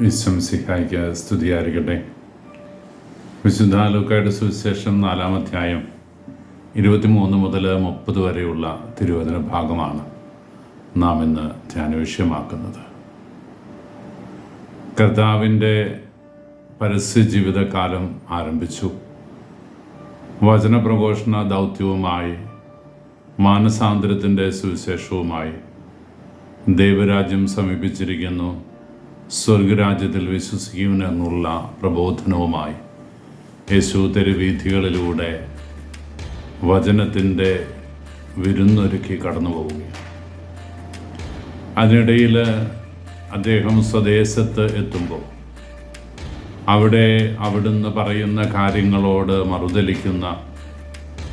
വിശ്വംസിഹായിക്ക് സ്തുതിയായിരിക്കട്ടെ. വിശുദ്ധ ലൂക്കായുടെ സുവിശേഷം നാലാമധ്യായം ഇരുപത്തിമൂന്ന് മുതൽ മുപ്പത് വരെയുള്ള തിരുവചന ഭാഗമാണ് നാം ഇന്ന് ധ്യാന വിഷയമാക്കുന്നത് കർത്താവിന്റെ പരസ്യ ജീവിതകാലം ആരംഭിച്ചു. വചനപ്രഘോഷണ ദൗത്യവുമായി മാനസാന്തരത്തിന്റെ സുവിശേഷവുമായി ദൈവരാജ്യം സമീപിച്ചിരിക്കുന്നു. സ്വർഗരാജ്യത്തിൽ വിശ്വസിക്കുമെന്നുള്ള പ്രബോധനവുമായി യേശു തെരുവീഥികളിലൂടെ വചനത്തിന്റെ വിരുന്നൊരുക്കി കടന്നു പോവുകയാണ്. അതിനിടയിൽ അദ്ദേഹം സ്വദേശത്ത് എത്തുമ്പോൾ അവിടെ അവിടുന്ന് പറയുന്ന കാര്യങ്ങളോട് മറുതലിക്കുന്ന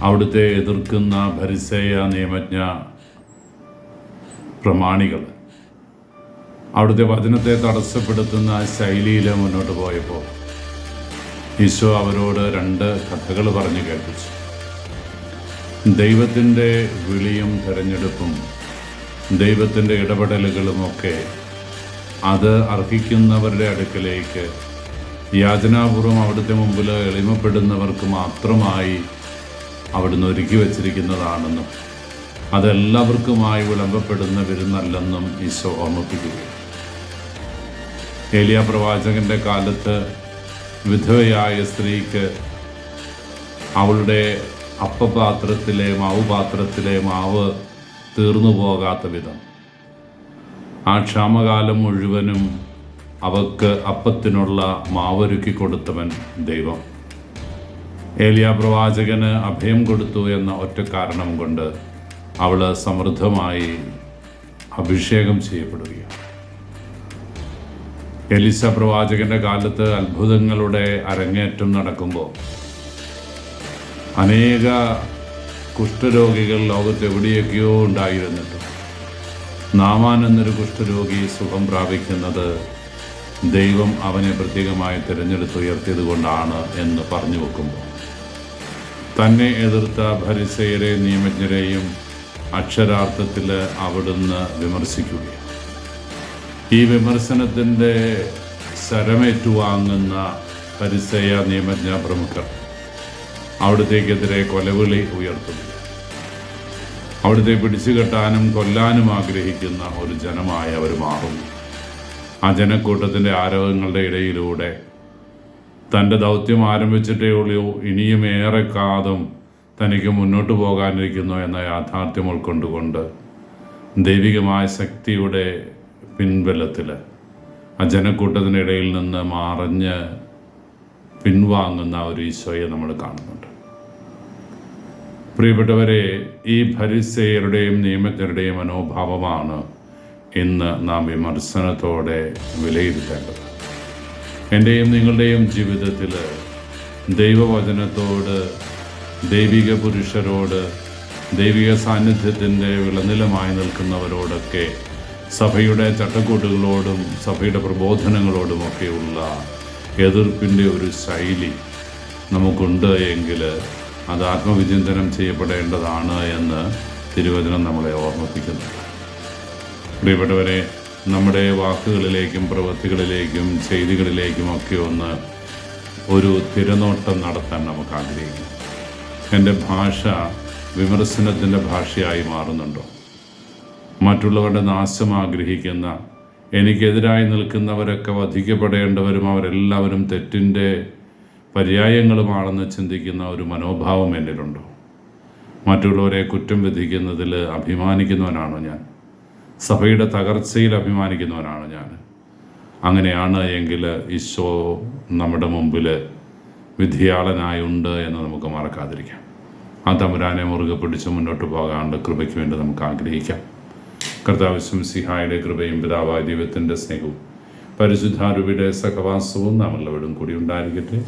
അവിടുത്തെ എതിർക്കുന്ന ഭരിസേയ നിയമജ്ഞ പ്രമാണികൾ അവിടുത്തെ വചനത്തെ തടസ്സപ്പെടുത്തുന്ന ആ ശൈലിയിൽ മുന്നോട്ട് പോയപ്പോൾ ഈശോ അവരോട് രണ്ട് കഥകൾ പറഞ്ഞു കേൾപ്പിച്ചു. ദൈവത്തിന്റെ വിളിയും തിരഞ്ഞെടുപ്പും ദൈവത്തിന്റെ ഇടപെടലുകളുമൊക്കെ അത് അർഹിക്കുന്നവരുടെ അടുക്കലേക്ക് യാചനാപൂർവം അവിടുത്തെ മുമ്പിൽ എളിമപ്പെടുന്നവർക്ക് മാത്രമായി അവിടുന്ന് ഒരുക്കി വച്ചിരിക്കുന്നതാണെന്നും അതെല്ലാവർക്കുമായി വിളമ്പപ്പെടുന്ന വിരുന്നല്ലെന്നും ഈശോ ഓർമ്മിപ്പിക്കുകയും ഏലിയ പ്രവാചകന്റെ കാലത്ത് വിധവയായ സ്ത്രീക്ക് അവളുടെ അപ്പപാത്രത്തിലെ മാവ് പാത്രത്തിലെ മാവ് തീർന്നു പോകാത്ത വിധം. ആ ക്ഷാമകാലം മുഴുവനും അവക്ക് അപ്പത്തിനുള്ള മാവൊരുക്കി കൊടുത്തവൻ ദൈവം. ഏലിയ പ്രവാചകന് അഭയം കൊടുത്തു എന്ന ഒറ്റ കാരണം കൊണ്ട് അവൾ സമൃദ്ധമായി അഭിഷേകം ചെയ്യപ്പെടുകയാണ്. എലിസ പ്രവാചകന്റെ കാലത്ത് അത്ഭുതങ്ങളുടെ അരങ്ങേറ്റം നടക്കുമ്പോൾ അനേക കുഷ്ഠരോഗികൾ ലോകത്ത് എവിടെയൊക്കെയോ ഉണ്ടായിരുന്നിട്ട് നാമാൻ എന്നൊരു കുഷ്ഠരോഗി സുഖം പ്രാപിക്കുന്നത് ദൈവം അവനെ പ്രത്യേകമായി തിരഞ്ഞെടുത്ത് ഉയർത്തിയത് കൊണ്ടാണ് എന്ന് പറഞ്ഞു വെക്കുമ്പോൾ. തന്നെ എതിർത്ത ഭരിസയരെയും നിയമജ്ഞരെയും അക്ഷരാർത്ഥത്തിൽ അവിടുന്ന് വിമർശിക്കുകയാണ് ഈ വിമർശനത്തിന്റെ ശരമേറ്റുവാങ്ങുന്ന പരിസയ നിയമജ്ഞ പ്രമുഖർ അവിടത്തേക്കെതിരെ കൊലവിളി ഉയർത്തുന്നു. അവിടുത്തെ പിടിച്ചുകെട്ടാനും കൊല്ലാനും ആഗ്രഹിക്കുന്ന ഒരു ജനമായി അവർ മാറുന്നു ആ ജനക്കൂട്ടത്തിന്റെ ആരോഗ്യങ്ങളുടെ ഇടയിലൂടെ തന്റെ ദൗത്യം ആരംഭിച്ചിട്ടേ ഉള്ളൂ. ഇനിയും ഏറെ കാതും തനിക്ക് മുന്നോട്ട് പോകാനിരിക്കുന്നു എന്ന യാഥാർത്ഥ്യം ഉൾക്കൊണ്ടുകൊണ്ട് ദൈവികമായ ശക്തിയുടെ പിൻബലത്തിൽ ആ ജനക്കൂട്ടത്തിനിടയിൽ നിന്ന് മറിഞ്ഞ് പിൻവാങ്ങുന്ന ഒരു ഈശോയെ നമ്മൾ കാണുന്നുണ്ട്. പ്രിയപ്പെട്ടവരെ ഈ ഭരിസയരുടെയും നിയമജ്ഞരുടെയും മനോഭാവമാണ് ഇന്ന് നാം വിമർശനത്തോടെ വിലയിരുത്തേണ്ടത്. എന്റെയും നിങ്ങളുടെയും ജീവിതത്തിൽ ദൈവവചനത്തോട് ദൈവിക പുരുഷരോട് ദൈവിക സാന്നിധ്യത്തിന്റെ വിളനിലമായി നിൽക്കുന്നവരോടൊക്കെ സഭയുടെ ചട്ടക്കൂട്ടുകളോടും സഭയുടെ പ്രബോധനങ്ങളോടുമൊക്കെയുള്ള എതിർപ്പിന്റെ ഒരു ശൈലി നമുക്കുണ്ട് എങ്കിൽ അത് ആത്മവിചിന്തനം ചെയ്യപ്പെടേണ്ടതാണ് എന്ന് തിരുവചനം നമ്മളെ ഓർമ്മിപ്പിക്കുന്നു. പ്രിയപ്പെട്ടവരെ നമ്മുടെ വാക്കുകളിലേക്കും പ്രവൃത്തികളിലേക്കും ചെയ്തികളിലേക്കും ഒക്കെ ഒന്ന് ഒരു തിരനോട്ടം നടത്താൻ നമുക്ക് ആഗ്രഹിക്കും എന്റെ ഭാഷ വിമർശനത്തിന്റെ ഭാഷയായി മാറുന്നുണ്ടോ? മറ്റുള്ളവരുടെ നാശം ആഗ്രഹിക്കുന്ന എനിക്കെതിരായി നിൽക്കുന്നവരൊക്കെ വധിക്കപ്പെടേണ്ടവരും അവരെല്ലാവരും തെറ്റിന്റെ പര്യായങ്ങളുമാണെന്ന് ചിന്തിക്കുന്ന ഒരു മനോഭാവം എന്നിലുണ്ടോ. മറ്റുള്ളവരെ കുറ്റം വിധിക്കുന്നതിൽ അഭിമാനിക്കുന്നവനാണോ ഞാൻ? സഭയുടെ തകർച്ചയിൽ അഭിമാനിക്കുന്നവനാണ് ഞാൻ? അങ്ങനെയാണ് എങ്കിൽ ഈശോ നമ്മുടെ മുമ്പിൽ വിധിയാളനായുണ്ട് എന്ന് നമുക്ക് മറക്കാതിരിക്കാം. ആ തമുരാനെ മുറുകെ പിടിച്ച് മുന്നോട്ട് പോകാണ്ട് കൃപയ്ക്ക് വേണ്ടി നമുക്ക് ആഗ്രഹിക്കാം. കർത്താവ് സിഹായുടെ കൃപയും പിതാവായ ദൈവത്തിന്റെ സ്നേഹവും പരിശുദ്ധാരൂപിയുടെ സഹവാസവും നമ്മളെവിടും കൂടി ഉണ്ടായിരിക്കട്ടെ.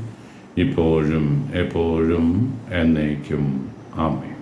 ഇപ്പോഴും എപ്പോഴും എന്നേക്കും. ആമേ